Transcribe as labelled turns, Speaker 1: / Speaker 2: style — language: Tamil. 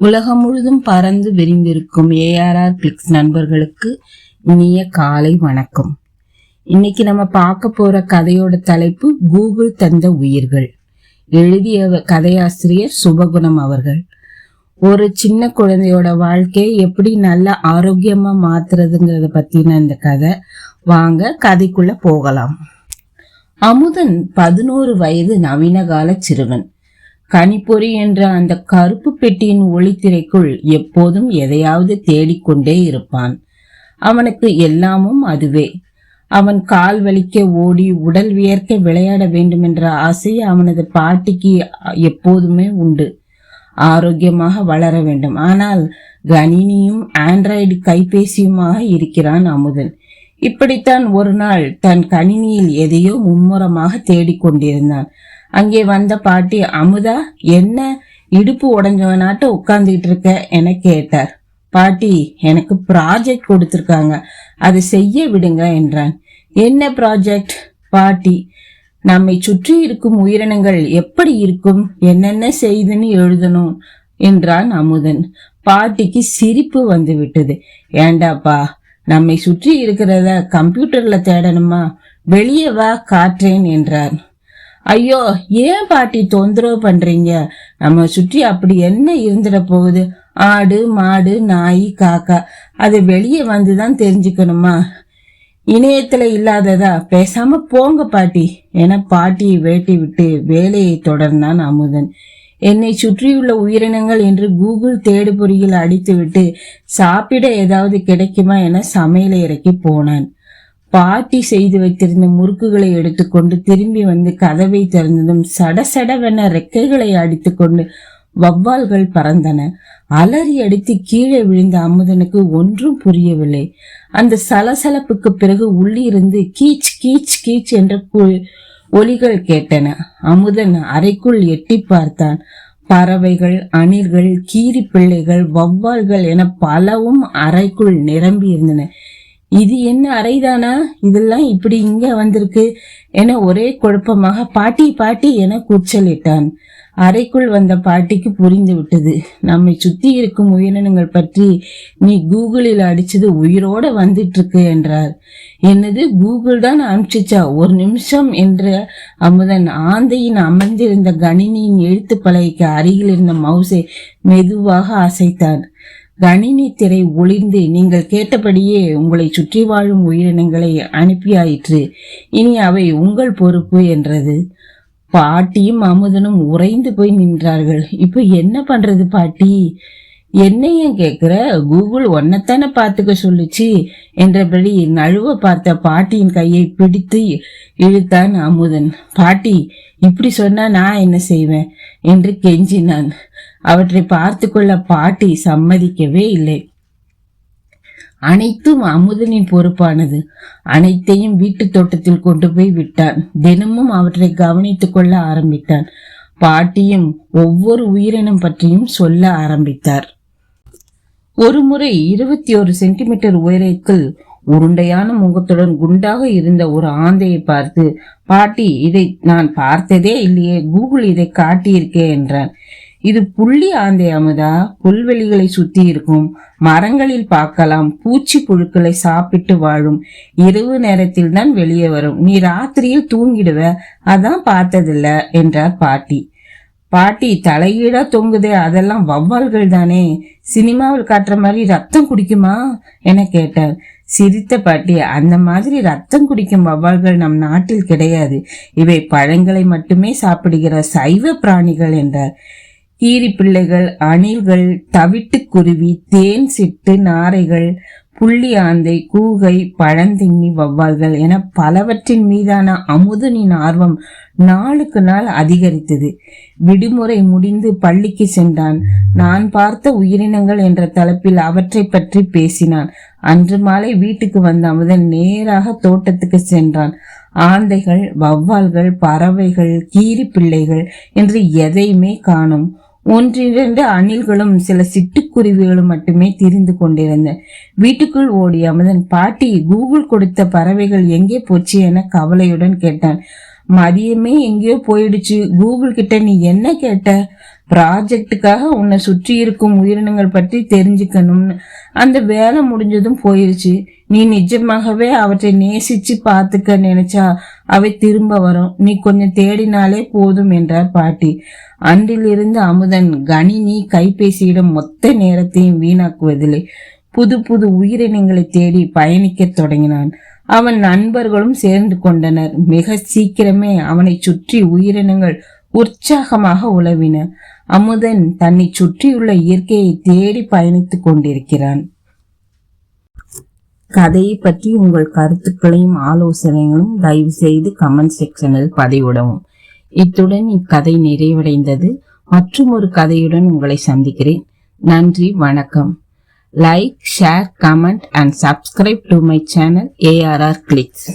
Speaker 1: உலகம் முழுதும் பறந்து விரிந்திருக்கும் ஏஆர்ஆர் கிளிக்ஸ் நண்பர்களுக்கு இனிய காலை வணக்கம். இன்னைக்கு நம்ம பார்க்க போற கதையோட தலைப்பு கூகுள் தந்த உயிர்கள். எழுதிய கதையாசிரியர் சுபகுணம் அவர்கள். ஒரு சின்ன குழந்தையோட வாழ்க்கையை எப்படி நல்ல ஆரோக்கியமா மாத்துறதுங்கிறத பத்தின இந்த கதை. வாங்க கதைக்குள்ள போகலாம். அமுதன் பதினோரு வயது நவீன கால சிறுவன். கனிப்பொறி என்ற அந்த கருப்பு பெட்டியின் ஒளித்திரைக்குள் எப்போதும் எதையாவது தேடிக்கொண்டே இருப்பான். அவனுக்கு எல்லாமும் அதுவே. அவன் கால் வலிக்க ஓடி உடல் வியர்க்க விளையாட வேண்டும் என்ற ஆசை அவனது பாட்டிக்கு எப்போதுமே உண்டு. ஆரோக்கியமாக வளர வேண்டும். ஆனால் கணினியும் ஆண்ட்ராய்டு கைபேசியுமாக இருக்கிறான் அமுதன். இப்படித்தான் ஒரு நாள் தன் கணினியில் எதையோ மும்முரமாக தேடிக்கொண்டிருந்தான். அங்கே வந்த பாட்டி அமுதா என்ன? இடுப்பு உடஞ்சவனாட்ட உட்கார்ந்துட்டு இருக்க என கேட்டார். பாட்டி எனக்கு ப்ராஜெக்ட் கொடுத்துருக்காங்க. அதை செய்ய விடுங்க என்றான். என்ன ப்ராஜெக்ட் பாட்டி நம்மை சுற்றி இருக்கும் உயிரினங்கள் எப்படி இருக்கும்? என்னென்ன செய்துன்னு எழுதணும் என்றான் அமுதன். பாட்டிக்கு சிரிப்பு வந்து விட்டது ஏண்டாப்பா நம்மை சுற்றி இருக்கிறத கம்ப்யூட்டர்ல தேடணுமா? வெளியே வா காற்றேன் என்றார் ஐயோ ஏன் பாட்டி தொந்தரவு பண்றீங்க? நம்ம சுற்றி அப்படி என்ன இருந்துட போகுது? ஆடு மாடு நாய் காக்கா. அது வெளியே வந்துதான் தெரிஞ்சுக்கணுமா? இணையத்துல இல்லாததா? பேசாம போங்க பாட்டி. என பாட்டியை வேட்டி விட்டு வேலையை தொடர்ந்தான் அமுதன். என்னை சுற்றியுள்ள உயிரினங்கள் என்று கூகுள் தேடுபொறியில் அடித்துவிட்டு சாப்பிட ஏதாவது கிடைக்குமா என சமையலை இறக்கி போனான். பாட்டி செய்து வைத்திருந்த முறுக்குகளை எடுத்துக்கொண்டு திரும்பி வந்து கதவை திறந்ததும் சடசடவென ரெக்கைகளை அடித்துக்கொண்டு வவ்வால்கள் பறந்தன. அலறி அடித்து கீழே விழுந்த அமுதனுக்கு ஒன்றும் புரியவில்லை. அந்த சலசலப்புக்கு பிறகு உள்ளிருந்து கீச் கீச் கீச் என்ற ஒலிகள் கேட்டன. அமுதன் அறைக்குள் எட்டி பார்த்தான். பறவைகள் அணில்கள் கீரி பிள்ளைகள் வவ்வால்கள் என பலவும் அறைக்குள் நிரம்பி இருந்தன இது என்ன அறைதானா? இதெல்லாம் இப்படி இங்க வந்திருக்கு. என ஒரே குழப்பமாக பாட்டி பாட்டி என கூச்சலிட்டான். அறைக்குள் வந்த பாட்டிக்கு புரிந்து விட்டது. நம்மை சுத்தி இருக்கும் உயிரினங்கள் பற்றி நீ கூகுளில் அடிச்சது உயிரோட வந்துட்டு இருக்கு என்றார். என்னது? கூகுள் தான் அனுப்பிச்சிச்சா? ஒரு நிமிஷம் என்ற அமுதன் ஆந்தையின் அமர்ந்திருந்த கணினியின் எழுத்து பலகைக்கு அருகில் இருந்த மவுசை மெதுவாக அசைத்தான். கணினி திரை ஒளிர்ந்து நீங்கள் கேட்டபடியே உங்களை சுற்றி வாழும் உயிரினங்களை அனுப்பியாயிற்று. இனி அவை உங்கள் பொறுப்பு என்றது. பாட்டியும் அமுதனும் உறைந்து போய் நின்றார்கள். இப்போ என்ன பண்றது பாட்டி? என்னையும் கேக்குற? கூகுள் ஒன்னத்தானே பார்த்துக்க சொல்லுச்சு என்றபடி நழுவ பார்த்த பாட்டியின் கையை பிடித்து இழுத்தான் அமுதன். பாட்டி இப்படி சொன்னா நான் என்ன செய்வேன்? என்று கெஞ்சினான். அவற்றை பார்த்து கொள்ள பாட்டி சம்மதிக்கவே இல்லை. அனைத்தும் அமுதனின் பொறுப்பானது. அனைத்தையும் வீட்டு தோட்டத்தில் கொண்டு போய் விட்டான். தினமும் அவற்றை கவனித்துக் கொள்ள ஆரம்பித்தான். பாட்டியும் ஒவ்வொரு உயிரினம் பற்றியும் சொல்ல ஆரம்பித்தார். ஒரு முறை இருபத்தி ஒரு சென்டிமீட்டர் உயரத்தில் உருண்டையான முகத்துடன் குண்டாக இருந்த ஒரு ஆந்தையை பார்த்து பாட்டி இதை நான் பார்த்ததே இல்லையே கூகுள் இதை காட்டியிருக்கே என்றான். இது புள்ளி ஆந்தை அமுதா புல்வெளிகளை சுத்தி இருக்கும் மரங்களில் பார்க்கலாம் பூச்சி புழுக்களை சாப்பிட்டு வாழும் இரவு நேரத்தில் தான் வெளியே வரும் நீ ராத்திரியில் தூங்கிடுவ அதான் பார்த்ததில்ல என்றார் பாட்டி. பாட்டி தலையீடா தொங்குதே அதெல்லாம் வவ்வால்கள் தானே. சினிமாவில் காட்டுற மாதிரி ரத்தம் குடிக்குமா? என கேட்டார். சிரித்த பாட்டி அந்த மாதிரி ரத்தம் குடிக்கும் வவ்வால்கள் நம் நாட்டில் கிடையாது. இவை பழங்களை மட்டுமே சாப்பிடுகிற சைவ பிராணிகள் என்றார். கீரி பிள்ளைகள் அணில்கள் தவிட்டுக்குருவி தேன் சிட்டு நாரைகள் புள்ளி ஆந்தை கூகை பழந்தின்னி வவ்வால்கள் என பலவற்றின் மீதான அமுதனின் ஆர்வம் நாளுக்கு நாள் அதிகரித்தது. விடுமுறை முடிந்து பள்ளிக்கு சென்றான். நான் பார்த்த உயிரினங்கள் என்ற தலைப்பில் அவற்றை பற்றி பேசினான். அன்று மாலை வீட்டுக்கு வந்த அமுதன் நேராக தோட்டத்துக்கு சென்றான். ஆந்தைகள் வவ்வால்கள் பறவைகள் கீரி பிள்ளைகள் என்று எதையுமே காணும். ஒன்றிரண்டு அணில்களும் சில சிட்டுக்குருவிகளும் மட்டுமே திரிந்து கொண்டிருந்த வீட்டுக்குள் ஓடிய அமுதன் பாட்டி கூகுள் கொடுத்த பறவைகள் எங்கே போச்சு? என கவலையுடன் கேட்டான். மதியமே எங்கேயோ போயிடுச்சு. கூகுள் கிட்ட நீ என்ன கேட்ட? ப்ராஜெக்டுக்காக உன்னை சுற்றி இருக்கும் உயிரினங்கள் பற்றி தெரிஞ்சுக்கணும்னு. அந்த வேலை முடிஞ்சதும் போயிருச்சு. நீ நிஜமாகவே அவற்றை நேசிச்சு பார்த்துக்க நினைச்சா அவை திரும்ப வரும். நீ கொஞ்சம் தேடினாலே போதும் என்றார் பாட்டி. அன்றிலிருந்து அமுதன் கணினி கைபேசியிடம் மொத்த நேரத்தையும் வீணாக்குவதில்லை. புது புது உயிரினங்களை தேடி பயணிக்கத் தொடங்கினான். அவன் நண்பர்களும் சேர்ந்து கொண்டனர். மிக சீக்கிரமே அவனை சுற்றி உயிரினங்கள் உற்சாகமாக உழவின அமுதன் தன்னை சுற்றியுள்ள இயற்கையை தேடி பயணித்துக் கொண்டிருக்கிறான். கதையை பற்றி உங்கள் கருத்துக்களையும் ஆலோசனைகளும் தயவு செய்து கமெண்ட் செக்ஷனில் பதிவிடவும். இத்துடன் இக்கதை நிறைவடைந்தது. மற்றும் ஒரு கதையுடன் உங்களை சந்திக்கிறேன். நன்றி வணக்கம். Like share comment and subscribe to my channel ARR clicks